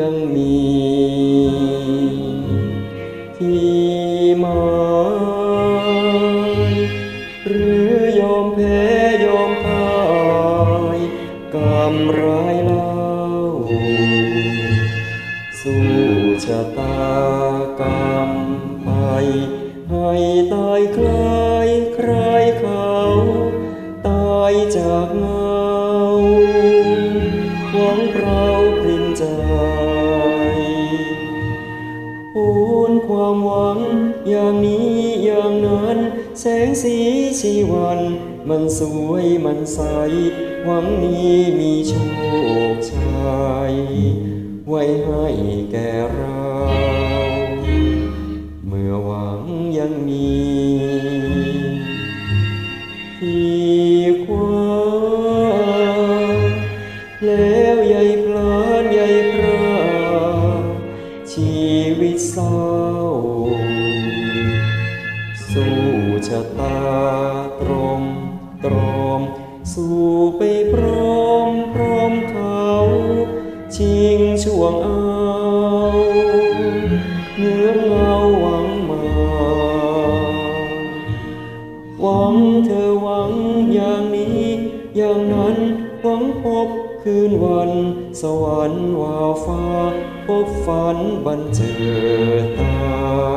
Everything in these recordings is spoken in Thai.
ยังมี ที่มายหรือยอมแพ้ยอมพ่ายกำร้ายเล่า สู้ชะตากรรมไปให้ตายคลายใครเขา ตายจากงา วัง อย่างนี้อย่างนั้น แสงสีชีวัน มันสวยมันใส หวังนี้มีโชคชัยไว้ให้แก่เรา งเอาเนื้อเราหวังมา หวังเธอหวังอย่างนี้ อย่างนั้นหวังพบคืนวัน สวรรค์วาวฟ้า พบฝันบันเจิดตา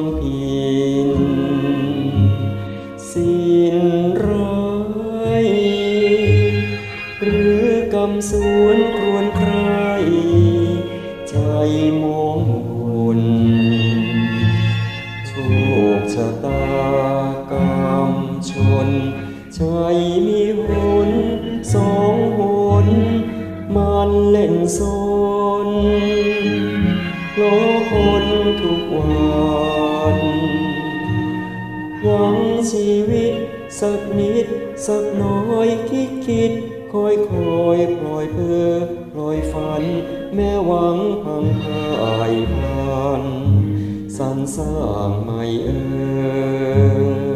งพังพินสิ้นร้ายหรือกำสวนครวนใคร ใจมองมนโชคชะตากรรมชนใจมีหนสองหนมันเล่นสน ชีวิต สักนิด สักน้อยคิดคิดคอยคอยปล่อยเพื่อปล่อยฝัน แม้หวังพังพายพัน สรรสร้างไม่เอ่ย